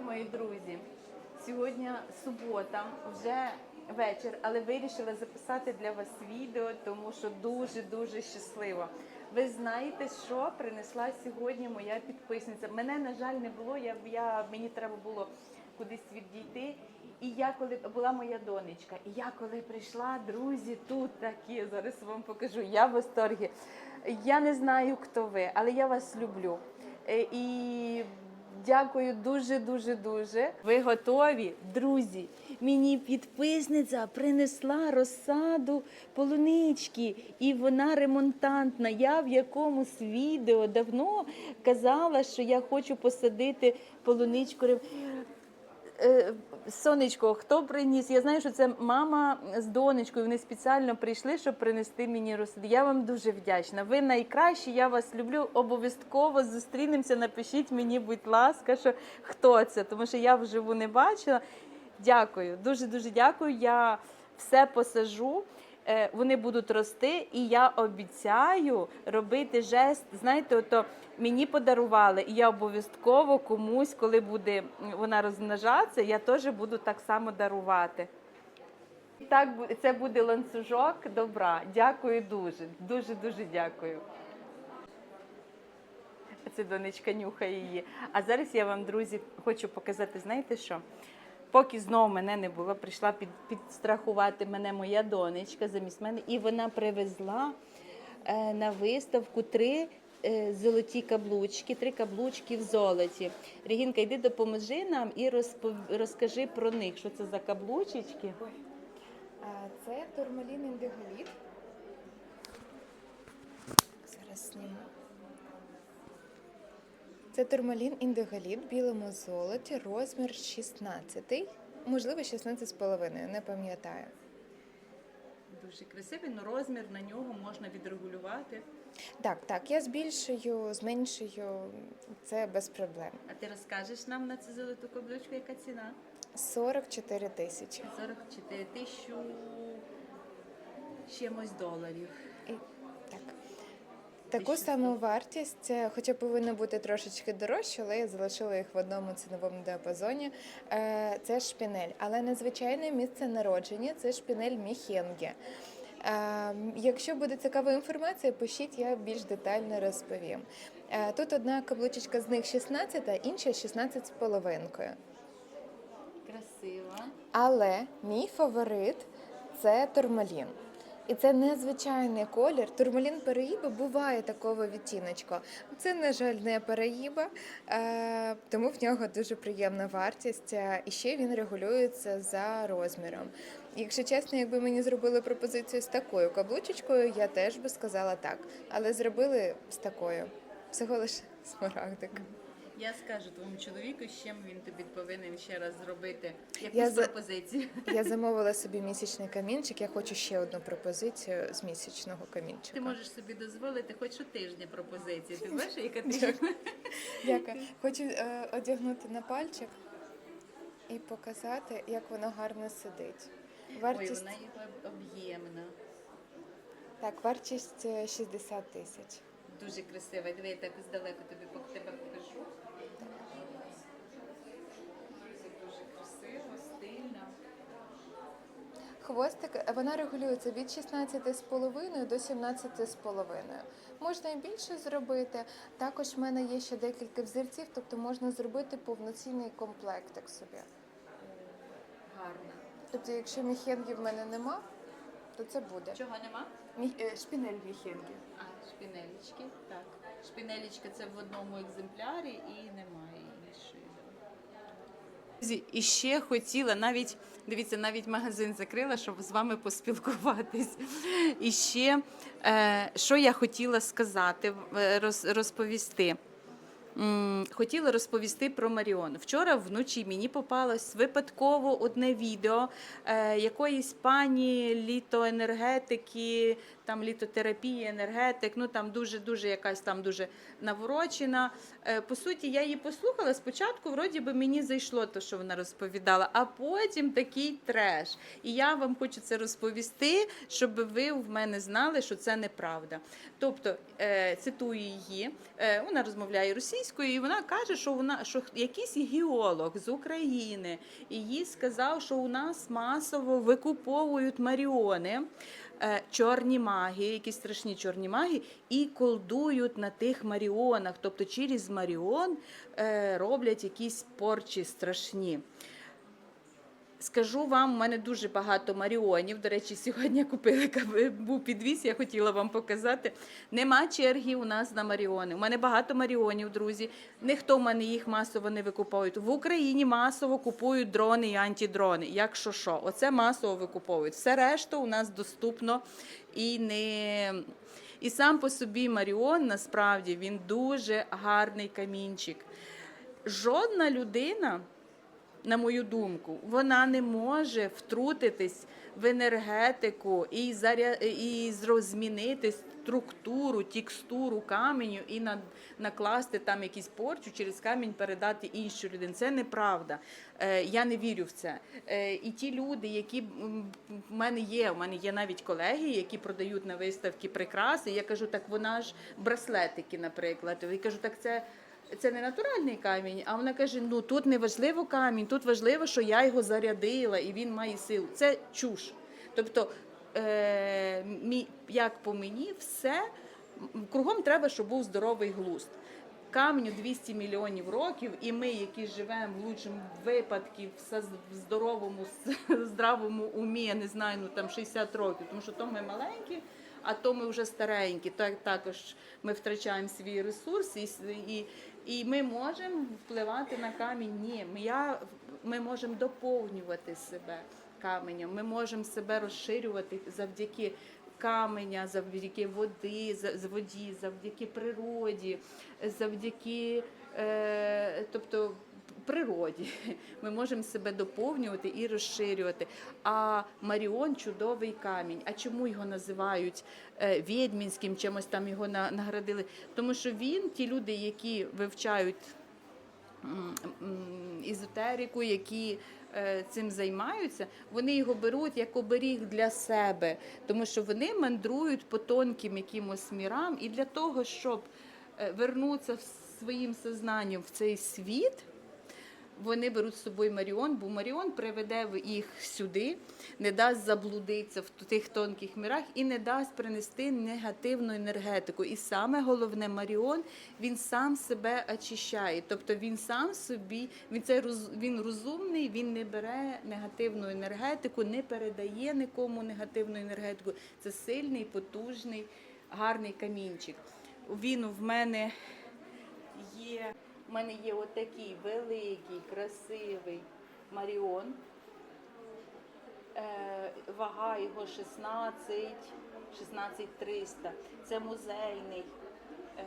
Вітаю, мої друзі! Сьогодні субота, вже вечір, але вирішила записати для вас відео, тому що дуже дуже щаслива. Ви знаєте, що принесла сьогодні моя підписниця. Мене, на жаль, не було. Я, я мені треба було кудись відійти. І я коли була моя донечка, і я коли прийшла, друзі, тут такі зараз вам покажу. Я в восторгі. Я не знаю, хто ви, але я вас люблю. Е, І дякую дуже, дуже, дуже. Ви готові, друзі? Мені підписниця принесла розсаду полунички, і вона ремонтантна. Я в якомусь відео давно казала, що я хочу посадити полуничку. Сонечко, хто приніс? Я знаю, що це мама з донечкою. Вони спеціально прийшли, щоб принести мені розсуд. Я вам дуже вдячна. Ви найкращі, я вас люблю. Обов'язково зустрінемося. Напишіть мені, будь ласка, що хто це, тому що я вживу не бачила. Дякую, дуже дуже дякую. Я все посажу. Е, Вони будуть рости, і я обіцяю робити жест. Знаєте, ото мені подарували, і я обов'язково комусь, коли буде вона розмножатися, я теж буду так само дарувати. І так це буде ланцюжок добра. Дякую дуже, дуже дуже дякую. Це донечка нюхає її. А зараз я вам, друзі, хочу показати, знаєте що? Поки знову мене не було, прийшла під, підстрахувати мене моя донечка замість мене, і вона привезла е, на виставку три е, золоті каблучки, три каблучки в золоті. Регінка, йди допоможи нам і розпов... розкажи про них, що це за каблучечки. Це турмалін індиголіт. Зараз зніму. Це турмалін індиголіт в білому золоті, розмір 16, можливо, 16,5, не пам'ятаю. Дуже красивий, але розмір на нього можна відрегулювати. Так, так, я збільшую, зменшую, це без проблем. А ти розкажеш нам на цю золоту каблучку, яка ціна? 44 тисячі. 44 тисячу чимось доларів. Таку саму вартість, е, хоча повинно бути трошечки дорожче, але я залишила їх в одному ціновому діапазоні. Е, Це шпінель, але незвичайне місце народження це шпінель Міхенге. Якщо буде цікава інформація, пишіть, я більш детально розповім. Е, Тут одна каблучечка з них 16, а інша 16 з половинкою. Красиво. Але мій фаворит це турмалін. І це незвичайний колір. Турмалін переїба буває такого відтіночка. Це, на жаль, не переїба, е, тому в нього дуже приємна вартість. е, І ще він регулюється за розміром. Якщо чесно, якби мені зробили пропозицію з такою каблучечкою, я теж би сказала так. Але зробили з такою. Всього лише смарагдик. Я скажу твоєму чоловіку, з чим він тобі повинен ще раз зробити якусь Я за- Я замовила собі місячний камінчик. Я хочу ще одну пропозицію з місячного камінчика. Ти можеш собі дозволити хоч щотижня пропозиції. Ти знаєш, яка ти Дякую. Хочу е, одягнути на пальчик і показати, як воно гарно сидить. Ой, вона об'ємна. так, вартість е, 60 тисяч. Дуже красива. Диви, я так здалеку тобі пок- тебе покажу. Це дуже красиво, стильно. Хвостик вона регулюється від 16,5 до 17,5. Можна і більше зробити. Також в мене є ще декілька взірців, тобто можна зробити повноцінний комплектик собі. Гарно. Тобто, якщо міхенгі в мене нема, то це буде. Чого нема? Мі... е, Шпінель міхенгі. А, шпінелечки. Так. Шпінелечка це в одному екземплярі і немає І ще хотіла навіть дивіться, навіть магазин закрила, щоб з вами поспілкуватись. І ще е, що я хотіла сказати, е, роз, розповісти. Хотіла розповісти про Маріон. Вчора вночі мені попалось випадково одне відео е, якоїсь пані літоенергетики, там літотерапії, енергетик. Ну там дуже дуже якась там дуже наворочена. Е, по суті, я її послухала. Спочатку, вроді би, мені зайшло те, що вона розповідала, а потім такий треш. І я вам хочу це розповісти, щоб ви в мене знали, що це неправда. Тобто, е, цитую її, вона розмовляє російською. Англійською, і вона каже, що вона що якийсь геолог з України їй сказав, що у нас масово викуповують маріони. е, Чорні маги, якісь страшні чорні маги, і колдують на тих маріонах. Тобто через маріон е, роблять якісь порчі страшні. Скажу вам, у мене дуже багато маріонів. До речі, сьогодні я купила був підвіз, я хотіла вам показати. Нема черги у нас на маріони. У мене багато маріонів, друзі. Ніхто в мене їх масово не викуповує. В Україні масово купують дрони і антидрони. Якщо що, оце масово викуповують. Все решта у нас доступно і не. І сам по собі Маріон насправді він дуже гарний камінчик. Жодна людина на мою думку, вона не може втрутитись в енергетику і заря... і зро- змінити структуру, текстуру каменю і на... накласти там якийсь порчу, через камінь передати іншу людину. Це неправда. Е, я не вірю в це. Е, і ті люди, які в мене є, у мене є навіть колеги, які продають на виставки прикраси. Я кажу, так вона ж браслетики, наприклад. Я кажу, так це це не натуральний камінь, а вона каже: ну тут не важливо камінь, тут важливо, що я його зарядила і він має силу. Це чуш. Тобто, е, як по мені, все кругом треба, щоб був здоровий глузд. Камню 200 мільйонів років, і ми, які живемо в лучшому випадку в здоровому, здравому умі, я не знаю, ну там 60 років, тому що то ми маленькі, а то ми вже старенькі. Так також ми втрачаємо свій ресурс, і, і, і ми можемо впливати на камінь. Ні, ми, я, ми можемо доповнювати себе каменем, ми можемо себе розширювати завдяки каменя, завдяки води, воді, завдяки природі, завдяки е, тобто, природі. Ми можемо себе доповнювати і розширювати. А Маріон чудовий камінь. А чому його називають е, відьмінським, чимось там його наградили? Тому що він, ті люди, які вивчають ізотерику, які цим займаються, вони його беруть як оберіг для себе, тому що вони мандрують по тонким якимось мірам, і для того, щоб е, вернутися в своїм сознанням в цей світ. Вони беруть з собою Маріон, бо Маріон приведе їх сюди, не дасть заблудитися в тих тонких мірах і не дасть принести негативну енергетику. І саме головне, Маріон він сам себе очищає. Тобто він сам собі, він це він розумний, він не бере негативну енергетику, не передає нікому негативну енергетику. Це сильний, потужний, гарний камінчик. Він в мене є. У мене є отакий великий, красивий Маріон. Е, вага його 16, 16 300. Це музейний, е,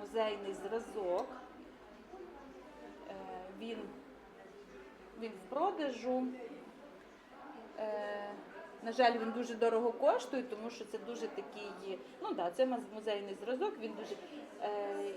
музейний зразок. Е, він, він в продажу. На жаль, він дуже дорого коштує, тому що це дуже такий, ну да, це музейний зразок, він дуже.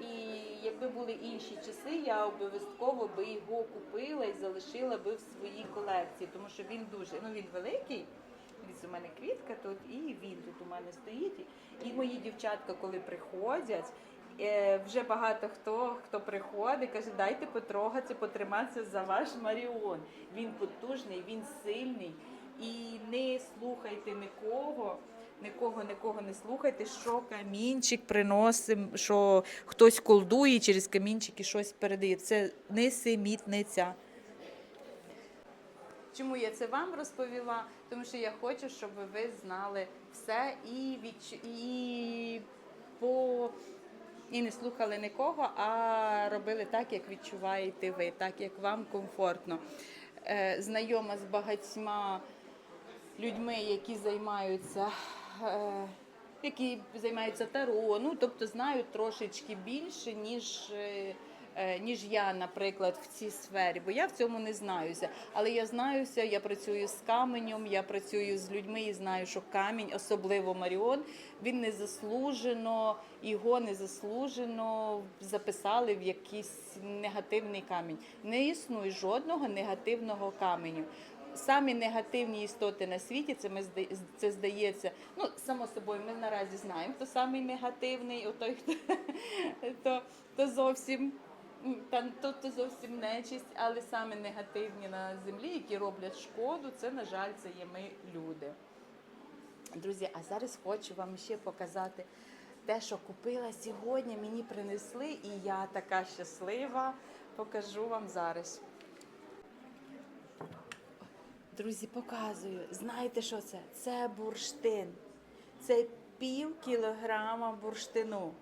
І якби були інші часи, я обов'язково би його купила і залишила би в своїй колекції, тому що він дуже, ну він великий. Дивіться, у мене квітка тут, і він тут у мене стоїть. І мої дівчатка, коли приходять, е, вже багато хто хто приходить, каже, дайте потрогатися, потриматися за ваш Маріон. Він потужний, він сильний. І не слухайте нікого, нікого, нікого не слухайте, що камінчик приносить, що хтось колдує через камінчики щось передає. Це несемітниця. Чому я це вам розповіла? Тому що я хочу, щоб ви знали все і відч... і по і не слухали нікого, а робили так, як відчуваєте ви, так як вам комфортно. Е, знайома з багатьма людьми, які займаються. Е, які займаються таро, ну тобто знають трошечки більше, ніж, е, е, ніж я, наприклад, в цій сфері, бо я в цьому не знаюся. Але я знаюся, я працюю з каменем, я працюю з людьми і знаю, що камінь, особливо Маріон, він не заслужено, його не заслужено записали в якийсь негативний камінь. Не існує жодного негативного каменю. Самі негативні істоти на світі, це ми це здається. Ну, само собою, ми наразі знаємо, хто самий негативний, отой, хто то, то зовсім м, та тут то зовсім нечисть, але саме негативні на землі, які роблять шкоду, це, на жаль, це є ми люди. Друзі, а зараз хочу вам ще показати те, що купила сьогодні. Мені принесли, і я така щаслива. Покажу вам зараз. Друзі, показую. Знаєте, що це? Це бурштин. Це пів кілограма бурштину.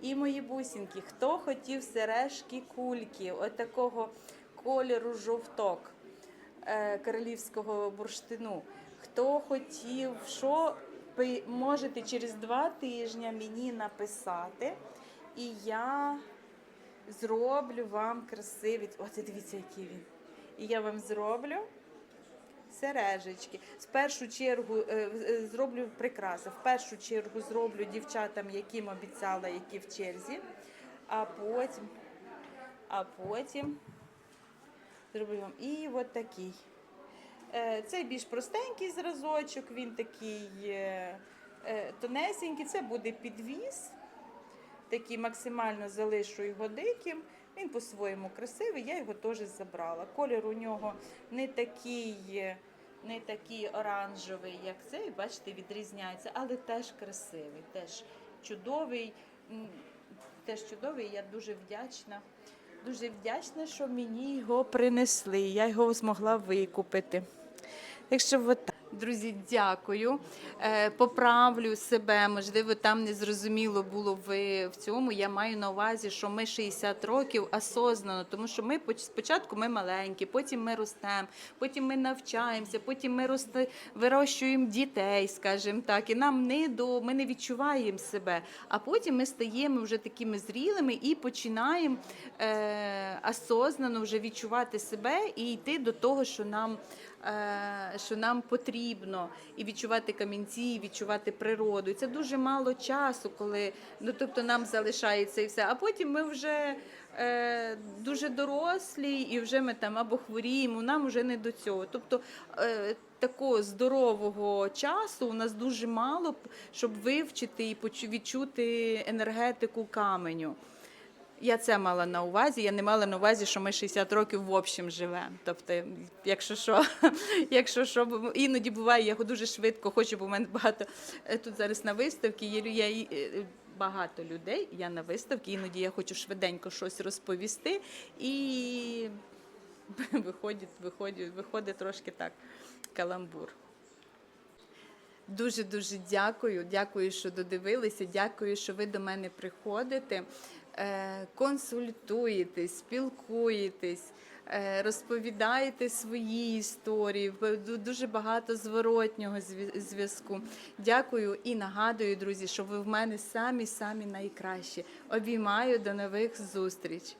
І мої бусинки, хто хотів сережки кульки, от такого кольору жовток е, королівського бурштину. Хто хотів, що можете через два тижні мені написати, і я зроблю вам красивий. Оце дивіться, який він. І я вам зроблю сережечки. В першу чергу е, е, зроблю прикраси. В першу чергу зроблю дівчатам, яким обіцяла, які в черзі, а потім, а потім зроблю вам і от такий. Е, Цей більш простенький зразочок, він такий тонесенький. Це буде підвіз. Такий максимально залишу його диким. Він по-своєму красивий, я його теж забрала. Колір у нього не такий, не такий оранжевий, як цей, бачите, відрізняється, але теж красивий, теж чудовий. Теж чудовий, я дуже вдячна. Дуже вдячна, що мені його принесли. Я його змогла викупити. Так що от. Друзі, дякую. Е, поправлю себе. Можливо, там не зрозуміло було ви в цьому. Я маю на увазі, що ми 60 років осознано, тому що ми поч- спочатку ми маленькі, потім ми ростемо, потім ми навчаємося, потім ми росте, вирощуємо дітей, скажімо так, і нам не до ми не відчуваємо себе. А потім ми стаємо вже такими зрілими і починаємо е, осознано вже відчувати себе і йти до того, що нам що нам потрібно, і відчувати камінці, і відчувати природу. І це дуже мало часу, коли ну тобто нам залишається і все. А потім ми вже е, дуже дорослі, і вже ми там або хворіємо, нам вже не до цього. Тобто е, такого здорового часу у нас дуже мало, щоб вивчити і відчути енергетику каменю. Я це мала на увазі. Я не мала на увазі, що ми 60 років в общем живемо. Тобто, якщо що, якщо що, іноді буває, я дуже швидко хочу, бо в мене багато е, тут зараз на виставці є я, е, багато людей. Я на виставці, іноді я хочу швиденько щось розповісти, і виходить, виходить, виходить трошки так каламбур. Дуже дуже дякую. Дякую, що додивилися. Дякую, що ви до мене приходите, консультуєтесь, спілкуєтесь, е, розповідаєте свої історії. Дуже багато зворотнього зв'я- зв'язку. Дякую і нагадую, друзі, що ви в мене самі самі найкращі. Обіймаю до нових зустріч.